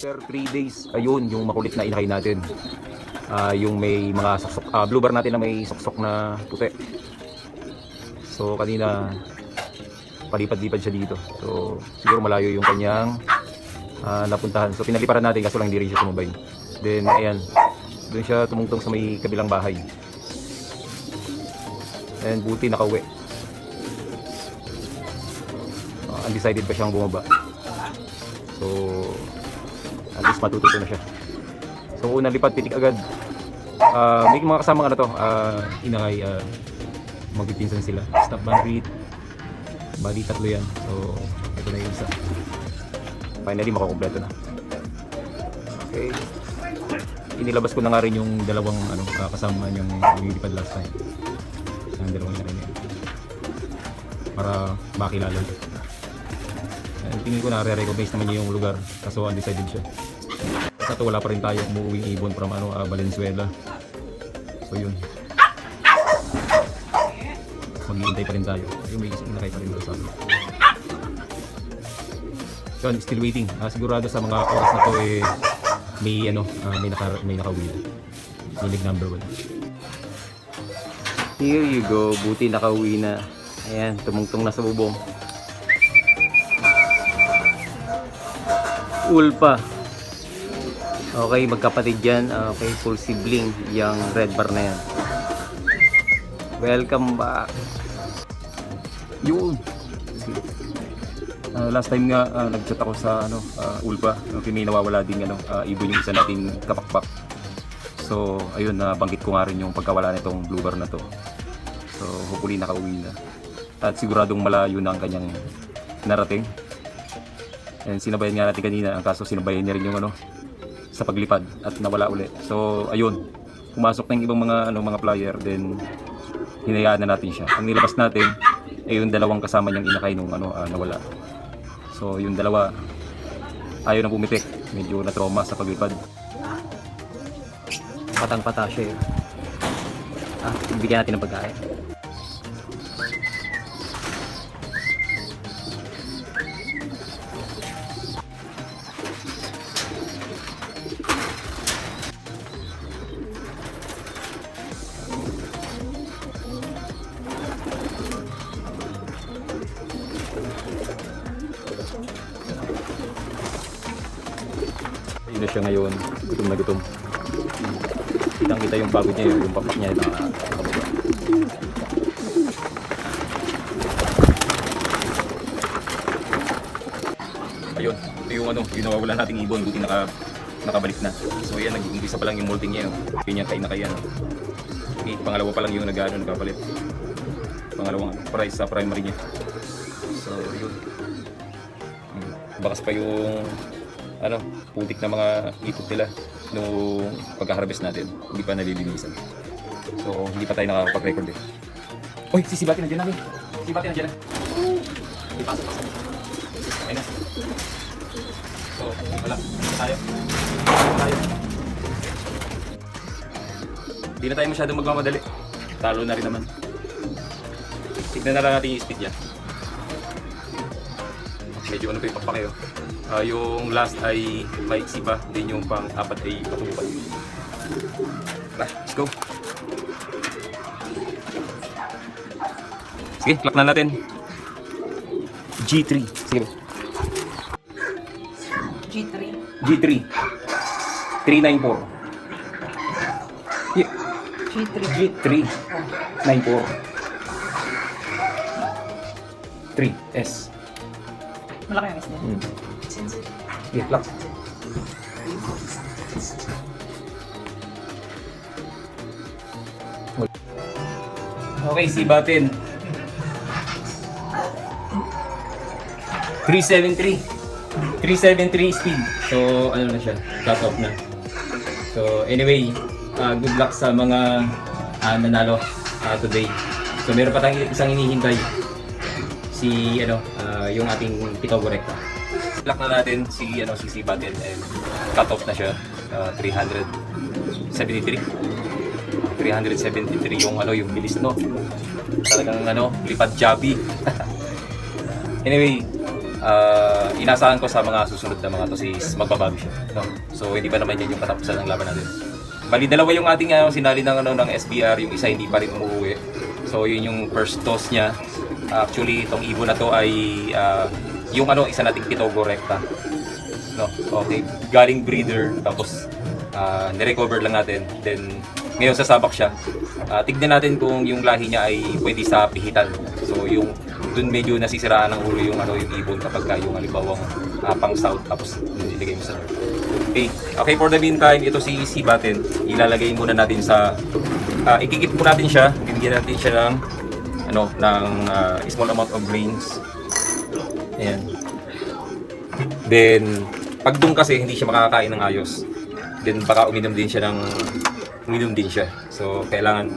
After 3 days, ayun, yung makulit na inakay natin. Ah, yung may mga soksok, ah, blue bar natin na may soksok na puti. So kanina, palipad-lipad siya dito. So siguro malayo yung kanyang ah, napuntahan. So pinaliparan natin kaso lang hindi rin siya sumabay. Then ayan, doon siya tumungtong sa may kabilang bahay. And buti nakauwi. Uh, undecided pa siyang bumaba. So, matututo na siya. So, unang lipat, pitik agad. Ah, may mga kasama ano to, ah, inangay, uh, magpipinsan sila. Stop bandit. Bali, tatlo yan. So, ito na yung isa. Finally, makakompleto na. Okay. Inilabas ko na nga rin yung dalawang ano, kasama yung lumilipad last time. Ang dalawang na rin yan. Para makilala. Eh, tingin ko na re-recognize naman niya yung lugar kaso undecided siya. Sa to wala pa rin tayo umuuwing ibon from ano, ah, Valenzuela. So yun. Maghihintay pa rin tayo. Yung may isip na kayo pa rin sa amin. Yun, still waiting. Ah, sigurado sa mga oras na to eh may ano, ah, may naka may nakawheel. Milig number one. Here you go. Buti nakauwi na. Ayan, tumungtong na sa bubong. Ulpa. Okay, magkapatid yan. Okay, full sibling. Yung red bar na yan. Welcome back. Yun. Ah, last time nga ah, nag-chat ako sa ano ah, Ulpa. Okay, may nawawala din ano ah, ibon yung isa nating kapakpak. So, ayun na banggit ko nga rin yung pagkawala nitong blue bar na to. So, hopefully nakauwi na. At siguradong malayo na ang kanyang narating. And sinabayan nga natin kanina, ang kaso sinabayan niya rin yung ano sa paglipad at nawala uli. So, ayun. Pumasok na yung ibang mga ano mga player then hinayaan na natin siya. Ang nilabas natin ay yung dalawang kasama niyang inakay nung ano ah, nawala. So, yung dalawa ayaw na pumitik. Medyo na trauma sa paglipad. Patang-pata siya eh. Ah, bigyan natin ng pagkain. Na siya ngayon, gutom na gutom. Kitang kita yung pagod niya, yung papak niya na nakababa. Ayun, ito yung ano, yung nawawala nating ibon, buti naka, nakabalik na. So yan, nag-umpisa pa lang yung molting niya. No? Kanya kain na kaya. No? Okay, pangalawa pa lang yung nag-ano, nagkapalit. Pangalawang price sa primary niya. So yun. Hmm, Bakas pa yung ano, putik na mga ipot nila nung pagka-harvest natin. Hindi pa nalilinisan. So, hindi pa tayo nakakapag-record eh. Uy, sisibatin na dyan namin. Sisibatin na dyan na. Hindi, pasok, pasok. Ayun na. So, wala. Tayo. Tayo. Hindi na tayo masyadong magmamadali. Talo na rin naman. Tignan na lang natin yung speed niya. Medyo ano pa yung papakayo. Ah, yung last ay maiksi pa, din yung pang apat ay patupad. Tara, let's go. Sige, clock na natin. G3. Sige. G3. G3. 394. Yeah. G3. G3. 94. 3. Malaki ang isda. Hmm. Sige, clock. Okay, si Batin. 373. 373 speed. So, ano na siya? Cut off na. So, anyway, uh, good luck sa mga uh, nanalo uh, today. So, meron pa tayong isang hinihintay. Si, ano, yung ating pito rekta. Lock na natin si, ano, si si Batin and cut off na siya. Uh, 373. 373 yung ano yung bilis no talagang ano lipad jabby anyway ah, inasahan ko sa mga susunod na mga to is magbabago siya. No? So hindi pa naman yan yung katapusan ng laban natin. Bali, dalawa yung ating ano, sinali ng, ano, ng SBR, yung isa hindi pa rin umuwi. So yun yung first toss niya. Actually, itong ibon na to ay ah, yung ano, isa nating Pitogo recta. No? Okay, galing breeder, tapos ah, nirecover lang natin. Then, ngayon sasabak siya. Ah, tignan natin kung yung lahi niya ay pwede sa pihitan. So, yung dun medyo nasisiraan ng ulo yung ano yung ibon kapag ka yung halimbawa ah, pang south tapos nilagay mo sa north. Okay. Okay, for the meantime, ito si si Batten. Ilalagay muna natin sa ah, ikikip mo natin siya. Bibigyan natin siya ng ano ng ah, small amount of grains. Ayan. Then, pag doon kasi hindi siya makakain ng ayos. Then, baka uminom din siya ng uminom din siya. So, kailangan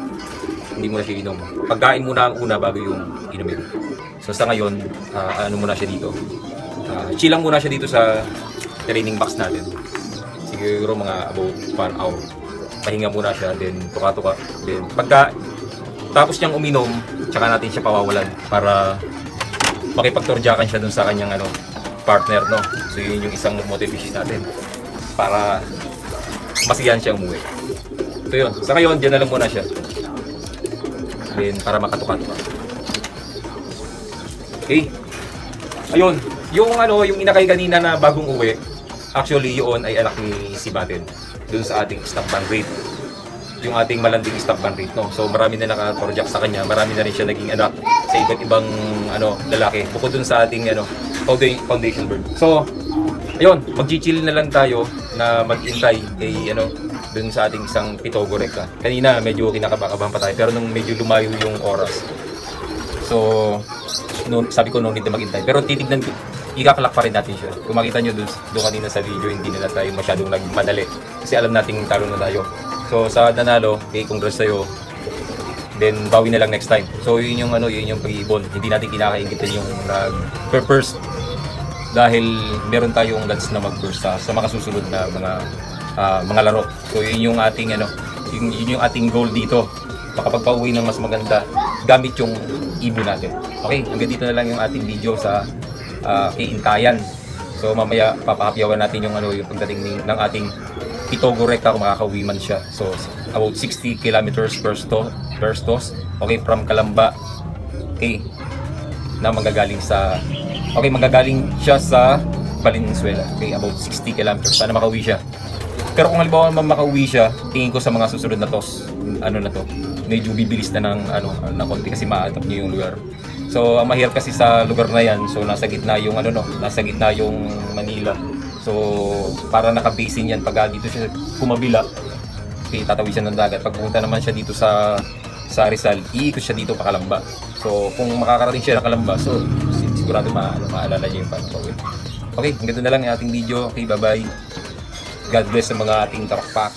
hindi mo na siya inom. Pagkain muna ang una bago yung inumin. So, sa ngayon, ah, ano muna siya dito. Uh, chill lang muna siya dito sa training box natin. Siguro mga about 1 hour. Pahinga muna siya, then tuka-tuka. Then, pagka tapos niyang uminom, tsaka natin siya pawawalan para makipagtorjakan siya dun sa kanyang ano, partner, no? So yun yung isang motivation natin para masiyahan siya umuwi. So yun, sa ngayon, dyan na lang muna siya. Then, para makatuka-tuka. Okay. Ayun, yung ano, yung inakay kanina na bagong uwi, actually yun ay anak ni si Baten dun sa ating stock ban rate yung ating malanding stock ban rate no? So marami na naka-project sa kanya. Marami na rin siya naging anak sa iba't ibang ano lalaki. Bukod dun sa ating ano founda- foundation bird so ayun magchichill na lang tayo na maghintay kay ano dun sa ating isang pitogo recta kanina medyo kinakabahan pa tayo pero nung medyo lumayo yung oras. So, no, sabi ko no need na maghintay. Pero titignan ko, ikakalak pa rin natin siya. Kung makita nyo doon, doon kanina sa video, hindi na tayo masyadong nagmadali. Kasi alam nating talo na tayo. So, sa nanalo, okay, congrats sa'yo. Then, bawi na lang next time. So, yun yung, ano, yun yung pag-iibon. Hindi natin kinakaingitan yung nag-first. Dahil meron tayong lance na mag-burst sa, sa mga susunod na mga ah, mga laro. So, yun yung ating, ano, yun, yun yung ating goal dito. Makapagpauwi ng mas maganda gamit yung ibon natin. Okay, hanggang dito na lang yung ating video sa uh, Kiintayan. So mamaya papahapyawan natin yung ano yung pagdating ng ating Pitogo Recta kung makakauwi man siya. So about 60 kilometers per, sto, per stos. Okay, from Kalamba. Okay, na manggagaling sa Okay, manggagaling siya sa Valenzuela. Okay, about 60 kilometers. Sana makauwi siya. Pero kung halimbawa naman makauwi siya, tingin ko sa mga susunod na tos, ano na to, medyo bibilis na ng ano, na konti kasi maatap niya yung lugar. So, ang mahirap kasi sa lugar na yan, so nasa gitna yung ano no, nasa gitna yung Manila. So, para nakabasin yan pag dito siya kumabila, okay, tatawid siya ng dagat. Pag pumunta naman siya dito sa sa Rizal, iikot siya dito pa Kalamba. So, kung makakarating siya ng Kalamba, so si- sigurado ma ano, maalala niya yung pagpawid. Okay, hanggang na lang yung ating video. Okay, bye-bye. God bless sa mga ating tarakpak.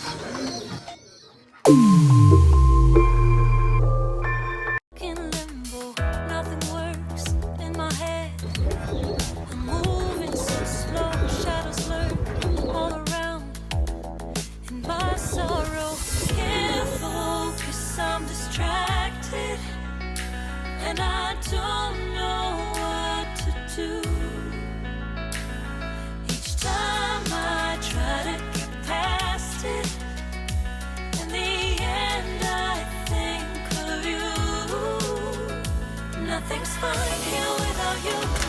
Nothing's fine here without you.